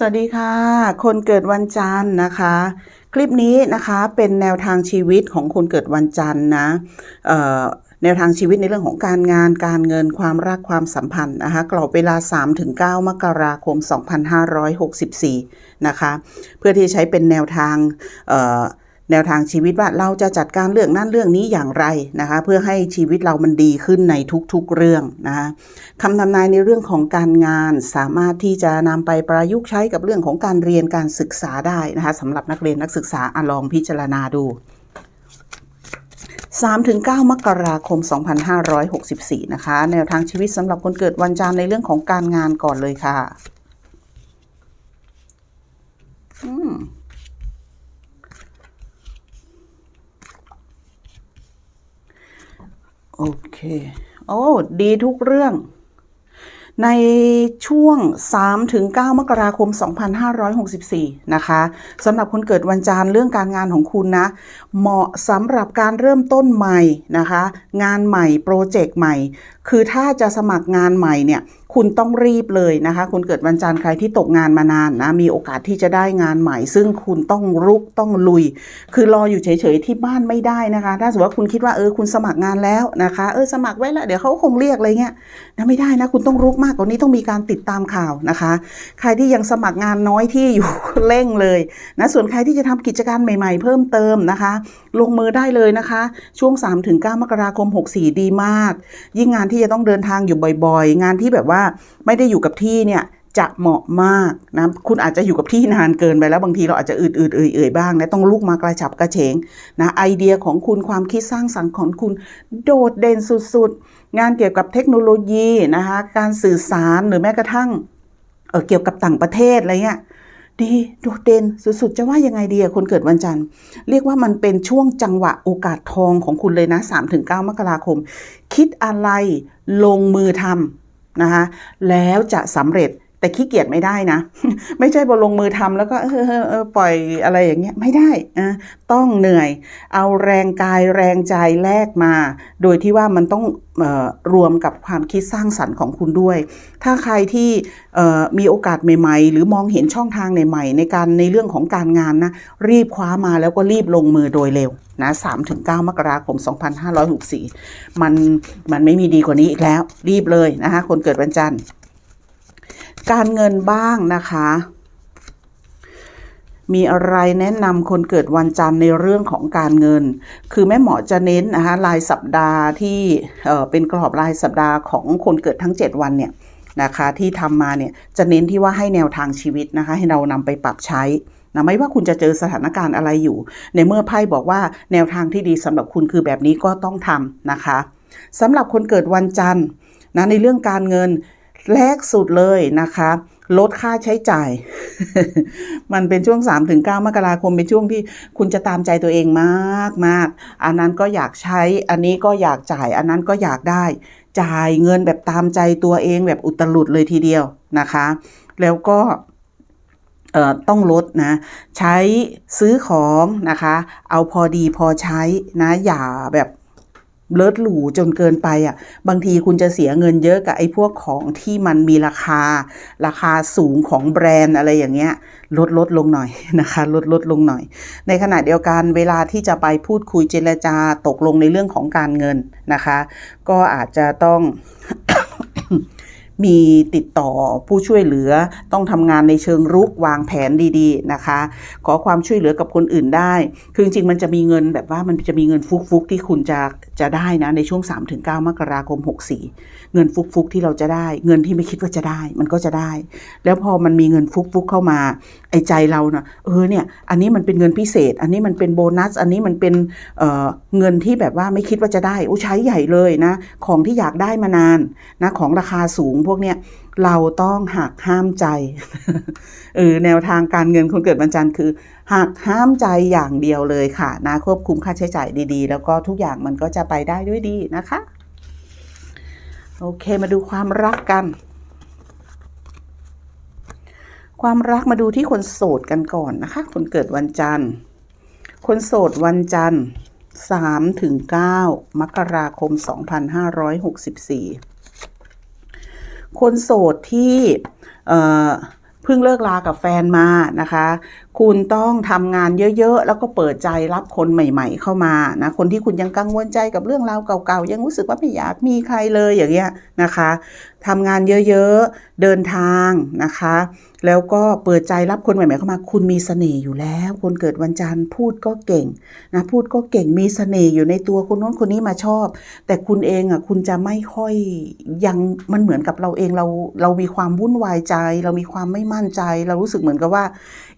สวัสดีค่ะ คนเกิดวันจันทร์นะคะ คลิปนี้นะคะเป็นแนวทางชีวิตของคนเกิดวันจันทร์นะแนวทางชีวิตในเรื่องของการงานการเงินความรักความสัมพันธ์นะคะกรอบเวลา 3-9 มกราคม 2564 นะคะ เพื่อที่ใช้เป็นแนวทางออ แนวทางชีวิตว่าเราจะจัดการเรื่องนั้นเรื่องนี้อย่างไรนะคะ เพื่อให้ชีวิตเรามันดีขึ้นในทุกๆเรื่องนะคะคำทำนายในเรื่องของการงานสามารถที่จะนำไปประยุกต์ใช้กับเรื่องของการเรียนการศึกษาได้นะคะสำหรับนักเรียนนักศึกษาอลองพิจารณาดู 3-9 มกราคม 2564 นะคะ แนวทางชีวิตสำหรับคนเกิดวันจันทร์ในเรื่องของการงานก่อนเลยค่ะ โอเคโอ้ดีทุกเรื่อง ในช่วง 3-9 มกราคม 2564 นะคะสำหรับคนเกิดวันจันทร์เรื่องการงานของคุณนะ เหมาะสำหรับการเริ่มต้นใหม่นะคะ งานใหม่ โปรเจกต์ใหม่ คือถ้าจะสมัครงานใหม่เนี่ย คุณต้องรีบเลยนะคะคุณเกิดวันจันทร์ใครที่ตกงานมานานนะมีโอกาสที่จะได้งานใหม่ ซึ่งคุณต้องรุกต้องลุย คือรออยู่เฉยๆที่บ้านไม่ได้นะคะ ถ้าสมมติว่าคุณคิดว่าเออคุณสมัครงานแล้วนะคะเออสมัครไว้แล้วเดี๋ยวเขาคงเรียกอะไรเงี้ยนะไม่ได้นะ คุณต้องรุกมากกว่านี้ต้องมีการติดตามข่าวนะคะ ใครที่ยังสมัครงานน้อยที่อยู่เร่งเลยนะส่วนใครที่จะทำกิจการใหม่ ๆ เพิ่มเติมนะคะ ลงมือได้เลยนะคะ ช่วง 3-9 มกราคม 64 ดีมาก ยิ่งงานที่จะต้องเดินทางอยู่บ่อย ๆ งานที่แบบว่าไม่ได้อยู่กับที่เนี่ยจะเหมาะมากนะคุณอาจจะอยู่กับที่นานเกินไปแล้วบางทีเราอาจจะอืดๆเอื่อยๆบ้างนะต้องลุกมากระฉับกระเฉงนะไอเดียของคุณความคิดสร้างสรรค์ของคุณโดดเด่นสุดๆ งานเกี่ยวกับเทคโนโลยีนะคะการสื่อสารหรือแม้กระทั่งเเกี่ยวกับต่างประเทศอะไรเงี้ยดีโดดเด่นสุดๆ จะว่ายังไงดีอะคนเกิดวันจันทร์ เรียกว่ามันเป็นช่วงจังหวะโอกาสทองของคุณเลยนะ 3-9 มกราคม คิดอะไรลงมือทำ นะคะแล้วจะสำเร็จ แต่ขี้เกียจไม่ได้นะ ไม่ใช่พอลงมือทำแล้วก็เออเออปล่อยอะไรอย่างเงี้ยไม่ได้นะต้องเหนื่อย เอาแรงกายแรงใจแลกมา โดยที่ว่ามันต้องออรวมกับความคิดสร้างสรรค์ของคุณด้วย ถ้าใครที่มีโอกาสใหม่ ๆ หรือมองเห็นช่องทางใหม่ๆ ในการในเรื่องของการงานนะรีบคว้ามาแล้วก็รีบลงมือโดยเร็วนะ3-9 มกราคม 2564 มันมันไม่มีดีกว่านี้อีกแล้ว รีบเลยนะคะคนเกิดวันจันทร์ การเงินบ้างนะคะ มีอะไรแนะนำคนเกิดวันจันทร์ในเรื่องของการเงิน คือแม่หมอจะเน้นนะคะรายสัปดาห์ที่เเป็นกรอบรายสัปดาห์ของคนเกิดทั้ง 7 วันเนี่ยนะคะที่ทำมาเนี่ยจะเน้นที่ว่าให้แนวทางชีวิตนะคะ ให้เรานำไปปรับใช้นะไม่ว่าคุณจะเจอสถานการณ์อะไรอยู่ ในเมื่อไพ่บอกว่าแนวทางที่ดีสำหรับคุณคือแบบนี้ก็ต้องทำนะคะสำหรับคนเกิดวันจันทร์นะในเรื่องการเงิน แรกสุดเลยนะคะ ลดค่าใช้จ่าย มันเป็นช่วง 3-9 มกราคม เป็นช่วงที่คุณจะตามใจตัวเองมากมากอันนั้นก็อยากใช้ อันนี้ก็อยากจ่าย อันนั้นก็อยากได้ จ่ายเงินแบบตามใจตัวเองแบบอุตลุดเลยทีเดียวนะคะ แล้วก็ต้องลดนะใช้ซื้อของนะคะ เอาพอดีพอใช้นะอย่าแบบ เลิศหรูจนเกินไปอะ บางทีคุณจะเสียเงินเยอะกับไอ้พวกของที่มันมีราคา ราคาสูงของแบรนด์อะไรอย่างเงี้ย ลดลดลงหน่อยนะคะ ลดลดลงหน่อย ในขณะเดียวกันเวลาที่จะไปพูดคุยเจรจาตกลงในเรื่องของการเงินนะคะ ก็อาจจะต้อง มีติดต่อผู้ช่วยเหลือ ต้องทำงานในเชิงรุกวางแผนดีๆนะคะ ขอความช่วยเหลือกับคนอื่นได้ คือจริงๆมันจะมีเงินแบบว่ามันจะมีเงินฟุกๆที่คุณจะจะได้นะในช่วง 3-9 มกราคม 64 เงินฟุกๆที่เราจะได้ เงินที่ไม่คิดว่าจะได้มันก็จะได้ แล้วพอมันมีเงินฟุกๆเข้ามาไอ้ใจเรานะเออเนี่ยอันนี้มันเป็นเงินพิเศษ อันนี้มันเป็นโบนัส อันนี้มันเป็นเเงินที่แบบว่าไม่คิดว่าจะได้อู้ใช้ใหญ่เลยนะ ของที่อยากได้มานานนะของราคาสูงพวกเนี้ยเราต้องหักห้ามใจเออแนวทางการเงินคนเกิดวันจันทร์คือหักห้ามใจอย่างเดียวเลยค่ะนะควบคุมค่าใช้จ่ายดีๆ แล้วก็ทุกอย่างมันก็จะไปได้ด้วยดีนะคะโอเคมาดูความรักกัน ความรักมาดูที่คนโสดกันก่อนนะคะ คนเกิดวันจันทร์ คนโสดวันจันทร์3ถึง9มกราคม2564 คนโสดที่เพิ่งเลิกลากับแฟนมานะคะ คุณต้องทำงานเยอะๆ แล้วก็เปิดใจรับคนใหม่ ๆ เข้ามานะคนที่คุณยังกังวลใจกับเรื่องราวเก่าๆ ยังรู้สึกว่าไม่อยากมีใครเลยอย่างเงี้ยนะคะทำงานเยอะๆ เดินทางนะคะ แล้วก็เปิดใจรับคนใหม่ๆเข้ามา คุณมีเสน่ห์อยู่แล้ว คนเกิดวันจันทร์พูดก็เก่งนะพูดก็เก่งมีเสน่ห์อยู่ในตัวคนโน้นคนนี้มาชอบ แต่คุณเองอะคุณจะไม่ค่อยยังมันเหมือนกับเราเองเราเรามีความวุ่นวายใจ เรามีความไม่มั่นใจ เรารู้สึกเหมือนกับว่า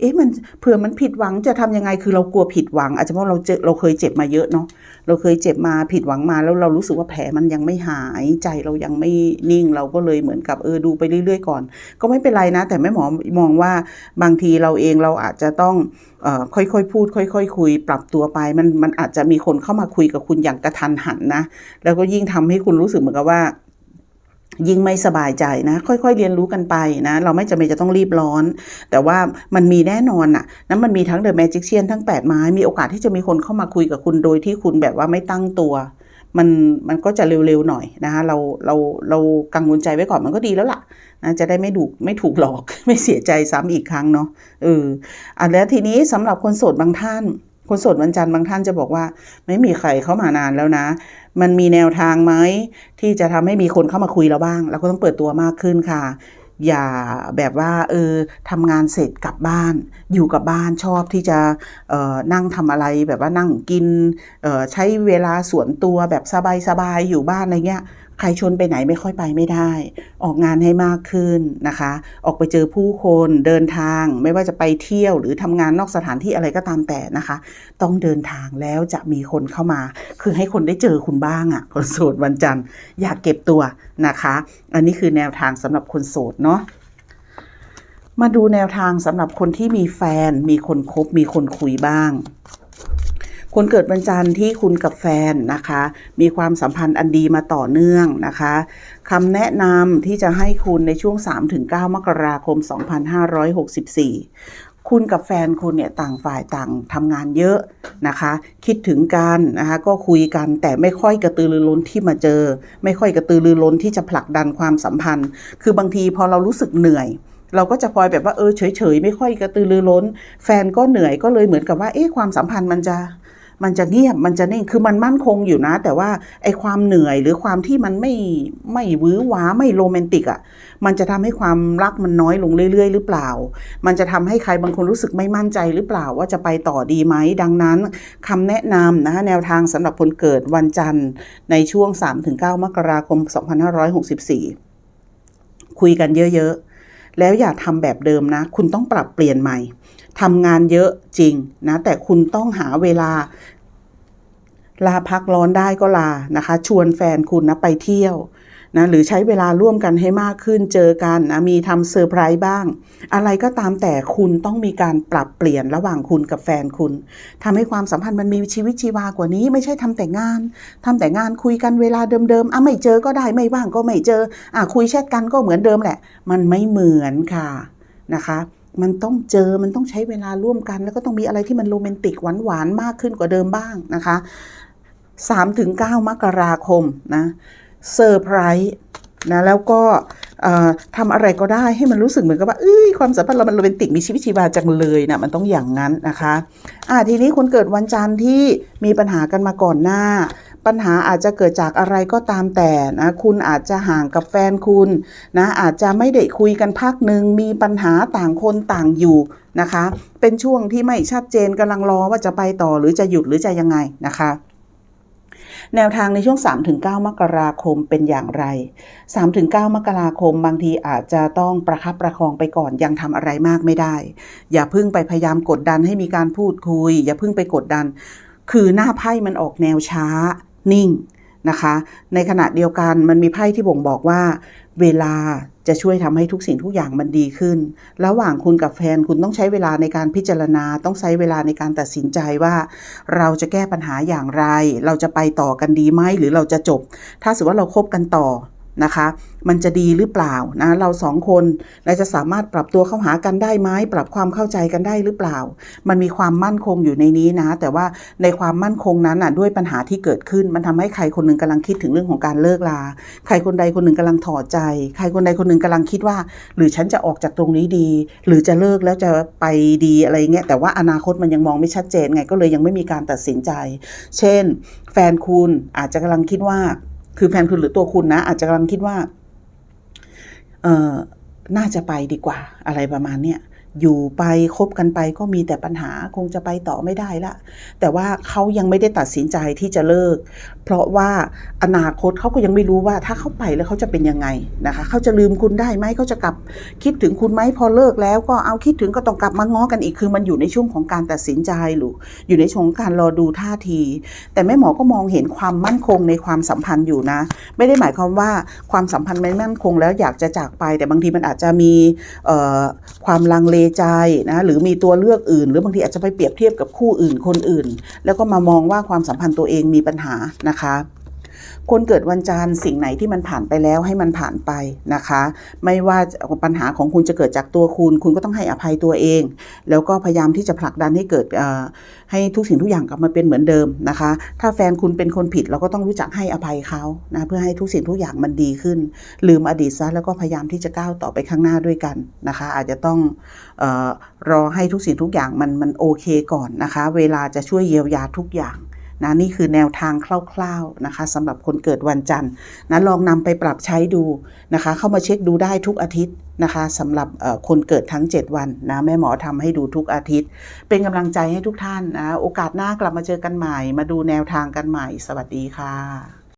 เอ๊ะมันเผื่อมันผิดหวังจะทำยังไงคือเรากลัวผิดหวัง อาจจะเพราะเราเจอเราเคยเจ็บมาเยอะเนาะเราเคยเจ็บมาผิดหวังมาแล้วเรารู้สึกว่าแผลมันยังไม่หายใจเรายังไม่นิ่งเราก็เลยเหมือนกับเออดูไปเรื่อย ๆ ก่อน ก็ไม่เป็นไรนะ แต่แม่หมอมองว่าบางทีเราเองเราอาจจะต้องออค่อยๆพูด ค่อยๆคุย ปรับตัวไปมันมันอาจจะมีคนเข้ามาคุยกับคุณอย่างกระทันหันนะแล้วก็ยิ่งทำให้คุณรู้สึกเหมือนกับว่า ยิ่งไม่สบายใจนะ ค่อยๆ เรียนรู้กันไปนะ เราไม่จำเป็นจะต้องรีบร้อน แต่ว่ามันมีแน่นอนน่ะนั้นมันมีทั้งเดอะแมจิ c เชียนทั้ง 8 ไม้ มีโอกาสที่จะมีคนเข้ามาคุยกับคุณโดยที่คุณแบบว่าไม่ตั้งตัวมันมันก็จะเร็วๆหน่อยนะคะเราเราเรากังวลใจไว้ก่อนมันก็ดีแล้วล่ะนะจะได้ไม่ถูไม่ถูกหลอกไม่เสียใจซ้ำอีกครั้งเนาะเอออะแล้วทีนี้สำหรับคนโสดบางท่าน คนโสดวันจันทร์บางท่านจะบอกว่า ไม่มีใครเข้ามานานแล้วนะ มันมีแนวทางไหมที่จะทำให้มีคนเข้ามาคุยเราบ้างเราก็ต้องเปิดตัวมากขึ้นค่ะ อย่าแบบว่าเออทำงานเสร็จกลับบ้าน อยู่กับบ้านชอบที่จะเออนั่งทำอะไรแบบว่านั่งกินออใช้เวลาส่วนตัวแบบสบายๆอยู่บ้านอะไรเงี้ย ใครชวนไปไหนไม่ค่อยไปไม่ได้ ออกงานให้มากขึ้นนะคะ ออกไปเจอผู้คนเดินทาง ไม่ว่าจะไปเที่ยวหรือทำงานนอกสถานที่อะไรก็ตามแต่นะคะ ต้องเดินทางแล้วจะมีคนเข้ามา คือให้คนได้เจอคุณบ้างอะ่ะคนโสดวันจันทร์อยากเก็บตัวนะคะ อันนี้คือแนวทางสำหรับคนโสดเนาะมาดูแนวทางสำหรับคนที่มีแฟน มีคนคบ มีคนคุยบ้าง คนเกิดวันจันทร์ที่คุณกับแฟนนะคะ มีความสัมพันธ์อันดีมาต่อเนื่องนะคะคำแนะนำที่จะให้คุณในช่วง 3-9 มกราคม 2564คุณกับแฟนคุณเนี่ยต่างฝ่ายต่างทำงานเยอะนะคะ คิดถึงกันนะคะก็คุยกันแต่ไม่ค่อยกระตือรือร้นที่มาเจอ ไม่ค่อยกระตือรือร้นที่จะผลักดันความสัมพันธ์ คือบางทีพอเรารู้สึกเหนื่อย เราก็จะพลอยแบบว่าเออเฉยๆไม่ค่อยกระตือรือร้น แฟนก็เหนื่อยก็เลยเหมือนกับว่าเอ๊ะความสัมพันธ์มันจะ มันจะเงียบมันจะนิ่งคือมันมั่นคงอยู่นะ แต่ว่าไอ้ความเหนื่อยหรือความที่มันไม่ไม่วือหวาไม่โรแมนติกอะ่ะมันจะทำให้ความรักมันน้อยลงเรื่อย ๆ หรือเปล่า มันจะทำให้ใครบางคนรู้สึกไม่มั่นใจหรือเปล่าว่าจะไปต่อดีไหมดังนั้นคำแนะนำนะคะแนวทางสำหรับคนเกิดวันจันทร์ในช่วง 3-9 มกราคม 2564 คุยกันเยอะ ๆ แล้วอย่าทำแบบเดิมนะ คุณต้องปรับเปลี่ยนใหม่ ทำงานเยอะจริงนะแต่คุณต้องหาเวลา ลาพักร้อนได้ก็ลานะคะ ชวนแฟนคุณนะไปเที่ยวนะหรือใช้เวลาร่วมกันให้มากขึ้นเจอกันนะมีทำเซอร์ไพรส์บ้าง อะไรก็ตามแต่คุณต้องมีการปรับเปลี่ยนระหว่างคุณกับแฟนคุณทำให้ความสัมพันธ์มันมีชีวิตชีวากว่านี้ ไม่ใช่ทำแต่งานทำแต่งานคุยกันเวลาเดิมๆอะไม่เจอก็ได้ไม่ว่างก็ไม่เจออะคุยแชทกันก็เหมือนเดิมแหละ มันไม่เหมือนค่ะนะคะ มันต้องเจอมันต้องใช้เวลาร่วมกัน แล้วก็ต้องมีอะไรที่มันโรแมนติกหวานๆมากขึ้นกว่าเดิมบ้างนะคะ3-9มกราคมนะเซอร์ไพรส์นะแล้วก็ทำอะไรก็ได้ให้มันรู้สึกเหมือนกับว่าเอ้ยความสัมพันธ์เรามันโรแมนติกมีชีวิตชีวาจังเลยนะมันต้องอย่างนั้นนะคะอ่าทีนี้คนเกิดวันจันทร์ที่มีปัญหากันมาก่อนหน้า ปัญหาอาจจะเกิดจากอะไรก็ตามแต่นะคุณอาจจะห่างกับแฟนคุณนะอาจจะไม่ได้คุยกันพักหนึ่งมีปัญหาต่างคนต่างอยู่นะคะ เป็นช่วงที่ไม่ชัดเจนกำลังรอว่าจะไปต่อหรือจะหยุดหรือจะยังไงนะคะแนวทางในช่วง 3-9 มกราคมเป็นอย่างไร 3-9 มกราคมบางทีอาจจะต้องประคับประคองไปก่อนยังทำอะไรมากไม่ได้ อย่าเพิ่งไปพยายามกดดันให้มีการพูดคุย อย่าเพิ่งไปกดดัน คือหน้าไพ่มันออกแนวช้า นิ่งนะคะ ในขณะเดียวกันมันมีไพ่ที่บ่งบอกว่า เวลาจะช่วยทำให้ทุกสิ่งทุกอย่างมันดีขึ้น ระหว่างคุณกับแฟนคุณต้องใช้เวลาในการพิจารณา ต้องใช้เวลาในการตัดสินใจว่า เราจะแก้ปัญหาอย่างไร เราจะไปต่อกันดีไหมหรือเราจะจบ ถ้าสมมติว่าเราคบกันต่อ นะคะ มันจะดีหรือเปล่านะเราสองคนเราจะสามารถปรับตัวเข้าหากันได้ไหมปรับความเข้าใจกันได้หรือเปล่า มันมีความมั่นคงอยู่ในนี้นะ แต่ว่าในความมั่นคงนั้นอะด้วยปัญหาที่เกิดขึ้น มันทำให้ใครคนหนึ่งกำลังคิดถึงเรื่องของการเลิกลา ใครคนใดคนหนึ่งกำลังถอดใจ ใครคนใดคนหนึ่งกำลังคิดว่า หรือฉันจะออกจากตรงนี้ดี หรือจะเลิกแล้วจะไปดีอะไรเงี้ยแต่ว่าอนาคตมันยังมองไม่ชัดเจนไงก็เลยยังไม่มีการตัดสินใจ เช่น แฟนคุณอาจจะกำลังคิดว่า คือแฟนคุณหรือตัวคุณนะ อาจจะกำลังคิดว่า เออน่าจะไปดีกว่า อะไรประมาณเนี้ย อยู่ไปคบกันไปก็มีแต่ปัญหาคงจะไปต่อไม่ได้ละ แต่ว่าเขายังไม่ได้ตัดสินใจที่จะเลิก เพราะว่าอนาคตเขาก็ยังไม่รู้ว่าถ้าเขาไปแล้วเขาจะเป็นยังไงนะคะเขาจะลืมคุณได้ไหมเขาจะกลับคิดถึงคุณไหมพอเลิกแล้วก็เอาคิดถึงก็ต้องกลับมาง้อกันอีกคือมันอยู่ในช่วงของการตัดสินใจหรืออยู่ในช่วงการรอดูท่าที แต่แม่หมอก็มองเห็นความมั่นคงในความสัมพันธ์อยู่นะ ไม่ได้หมายความว่าความสัมพันธ์ไม่มั่นคงแล้วอยากจะจากไป แต่บางทีมันอาจจะมีความลังเลใจนะหรือมีตัวเลือกอื่น หรือบางทีอาจจะไปเปรียบเทียบกับคู่อื่นคนอื่น แล้วก็มามองว่าความสัมพันธ์ตัวเองมีปัญหานะคะ คนเกิดวันจันทร์สิ่งไหนที่มันผ่านไปแล้วให้มันผ่านไปนะคะ ไม่ว่าปัญหาของคุณจะเกิดจากตัวคุณ คุณก็ต้องให้อภัยตัวเอง แล้วก็พยายามที่จะผลักดันให้เกิดให้ทุกสิ่งทุกอย่างกลับมาเป็นเหมือนเดิมนะคะ ถ้าแฟนคุณเป็นคนผิดเราก็ต้องรู้จักให้อภัยเขานะเพื่อให้ทุกสิ่งทุกอย่างมันดีขึ้น ลืมอดีตซะแล้วก็พยายามที่จะก้าวต่อไปข้างหน้าด้วยกันนะคะ อาจจะต้องออรอให้ทุกสิ่งทุกอย่างมันมันโอเคก่อนนะคะ เวลาจะช่วยเยียวยาทุกอย่าง นะนี่คือแนวทางคร่าวๆนะคะสำหรับคนเกิดวันจันทร์นะลองนำไปปรับใช้ดูนะคะ เข้ามาเช็คดูได้ทุกอาทิตย์นะคะสำหรับคนเกิดทั้ง 7 วันนะแม่หมอทำให้ดูทุกอาทิตย์ เป็นกำลังใจให้ทุกท่านนะโอกาสหน้ากลับมาเจอกันใหม่ มาดูแนวทางกันใหม่ สวัสดีค่ะ